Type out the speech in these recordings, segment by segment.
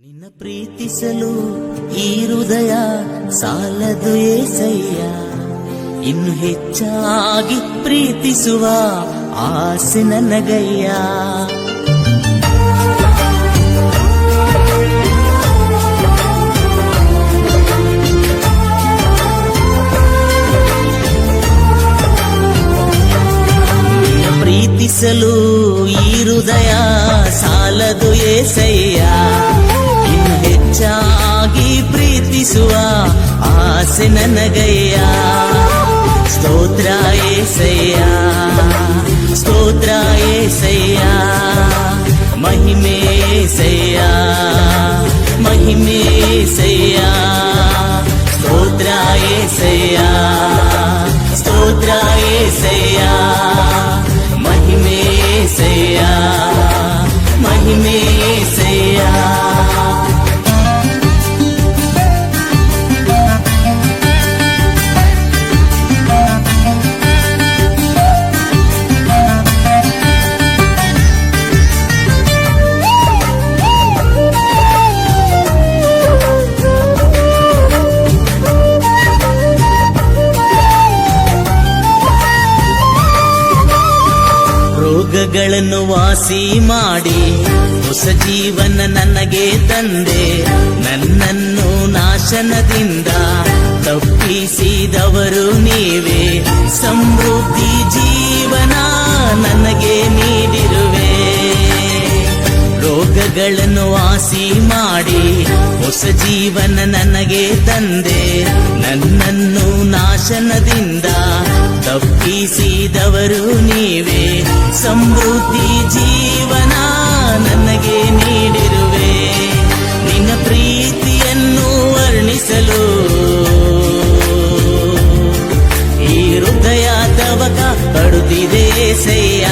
ನಿನ್ನ ಪ್ರೀತಿಸಲು ಈ ಹೃದಯ ಸಾಲದು ಏಸಯ್ಯ. ಇನ್ನು ಹೆಚ್ಚಾಗಿ ಪ್ರೀತಿಸುವ ಆಸೆ ನನಗಯ್ಯ. ಪ್ರೀತಿಸಲು ಈ ಹೃದಯ ಸಾಲದು ಏಸಯ್ಯ. ಹೆಚ್ಚಾಗಿ ಪ್ರೀತಿಸುವ ಆಸೆ ನನಗಯ್ಯ ಸ್ತೋತ್ರ ಏಸಯ್ಯ ಸ್ತೋತ್ರ ಏಸಯ್ಯ ಮಹಿಮೆ ಏಸಯ್ಯ ಮಹಿಮೆ ಏಸಯ್ಯ ಸ್ತೋತ್ರ ಏಸಯ್ಯ ಸ್ತೋತ್ರ ಏಸಯ್ಯ ಮಹಿಮೆ ಏಸಯ್ಯ ಮಹಿಮೆ ಏಸಯ್ಯ ರೋಗಗಳನ್ನು ವಾಸಿ ಮಾಡಿ, ಹೊಸ ಜೀವನ ನನಗೆ ತಂದೆ. ನನ್ನನ್ನು ನಾಶನದಿಂದ ತಪ್ಪಿಸಿದವರು ನೀವೇ. ಸಮೃದ್ಧಿ ಜೀವನ ನನಗೆ ನೀಡಿರುವೆ ರೋಗಗಳನ್ನು ವಾಸಿ ಮಾಡಿ. ಹೊಸ ಜೀವನ ನನಗೆ ತಂದೆ. ನನ್ನನ್ನು ನಾಶನದಿಂದ ತಪ್ಪಿಸಿದವರು ನೀವೇ. ಸಮೃದ್ಧಿ ಜೀವನ ನನಗೆ ನೀಡಿರುವೆ. ನಿನ್ನ ಪ್ರೀತಿಯನ್ನು ವರ್ಣಿಸಲು ಈ ಹೃದಯ ತವಕ ಪಡುತ್ತಿದೆ ಸಯ್ಯ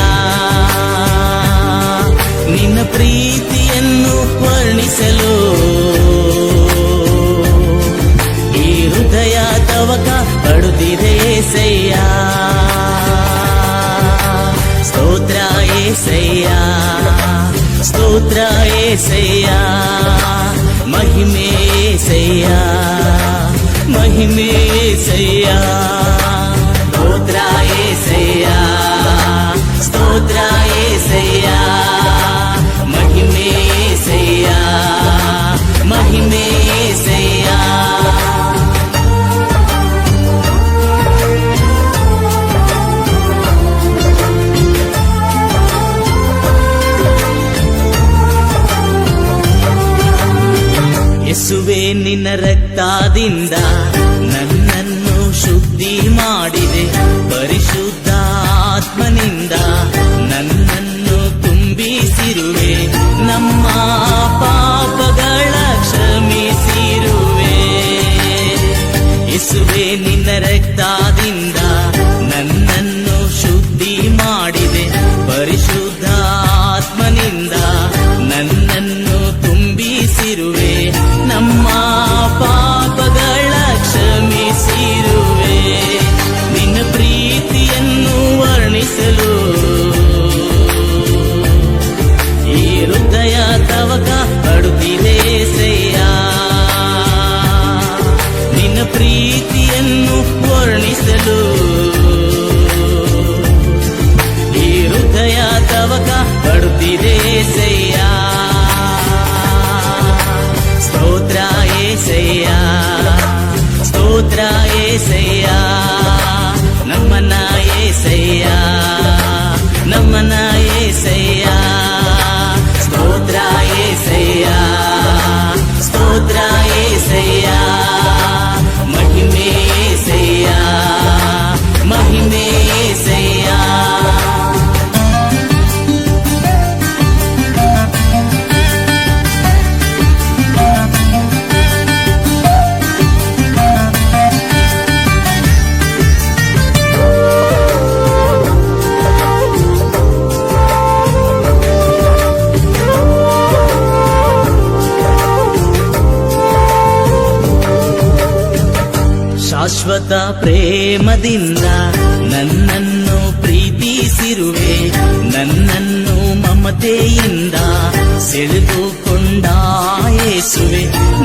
ನಿನ್ನ ಪ್ರೀತಿಯನ್ನು ವರ್ಣಿಸಲು. ಈ ಹೃದಯ ತವಕ ಪಡುತ್ತಿದೆ ಸಯ್ಯ ಸ್ತೋತ್ರ ಏಸಯ್ಯ. ಸ್ತೋತ್ರ ಏಸಯ್ಯ. ಮಹಿಮೆ ಏಸಯ್ಯ. ಮಹಿಮೆ ಯೇಸುವೆ ನಿನ್ನ ರಕ್ತದಿಂದ ನನ್ನನ್ನು ಶುದ್ಧಿ ಮಾಡಿದೆ ಪರಿಶುದ್ಧ ಆತ್ಮನಿಂದ ಶಾಶ್ವತ ಪ್ರೇಮದಿಂದ ನನ್ನನ್ನು ಪ್ರೀತಿಸಿರುವೆ, ನನ್ನನ್ನು ಮಮತೆಯಿಂದ ಸೆಳೆದುಕೊಂಡಾಯಿಸುವೆ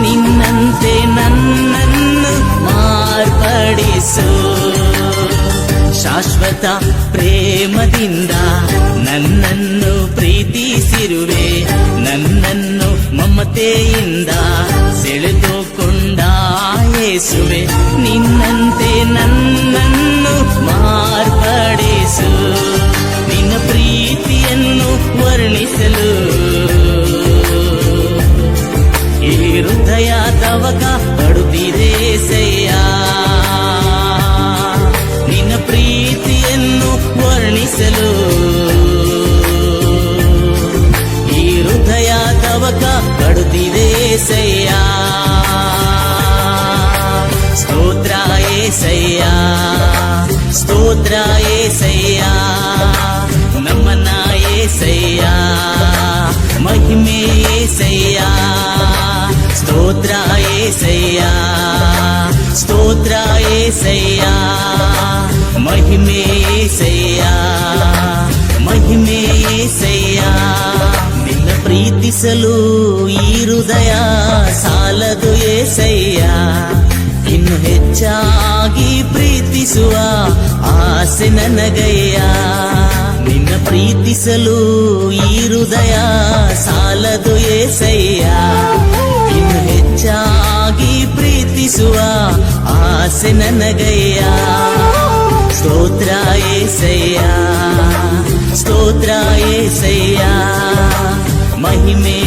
ನಿನ್ನಂತೆ ನನ್ನನ್ನು ಮಾರ್ಪಡಿಸು. ಶಾಶ್ವತ ಪ್ರೇಮದಿಂದ ನನ್ನನ್ನು ಪ್ರೀತಿಸಿರುವೆ, ನನ್ನನ್ನು ಮಮತೆಯಿಂದ ಸೆಳೆದುಕೊಂಡ ಯೇಸುವೆ ನಿನ್ನಂತೆ ನನ್ನನ್ನು ಸ್ತೋತ್ರ ಏಸಯ್ಯ ನಮ್ಮನ ಏಸಯ್ಯ ಮಹಿಮೆ ಏಸಯ್ಯ ಸ್ತೋತ್ರ ಏಸಯ್ಯ ಸ್ತೋತ್ರ ಏಸಯ್ಯ ಮಹಿಮೆ ಏಸಯ್ಯ ಮಹಿಮೆ ಏಸಯ್ಯ ನಿನ್ನ ಪ್ರೀತಿಸಲು ಈ ಹೃದಯ ಸಾಲದು ಏಸಯ್ಯ ಇನ್ನು ಹೆಚ್ಚಾಗಿ ಪ್ರೀತಿಸುವ ಆಸೆ ನನಗಯ್ಯ. ನಿನ್ನ ಪ್ರೀತಿಸಲು ಈ ಹೃದಯ ಸಾಲದು ಏಸಯ್ಯ. ಇನ್ನು ಹೆಚ್ಚಾಗಿ ಪ್ರೀತಿಸುವ ಆಸೆ ನನಗಯ್ಯ. ಸ್ತೋತ್ರ ಏಸಯ್ಯ ಸ್ತೋತ್ರ ಏಸಯ್ಯ, ಮಹಿಮೆ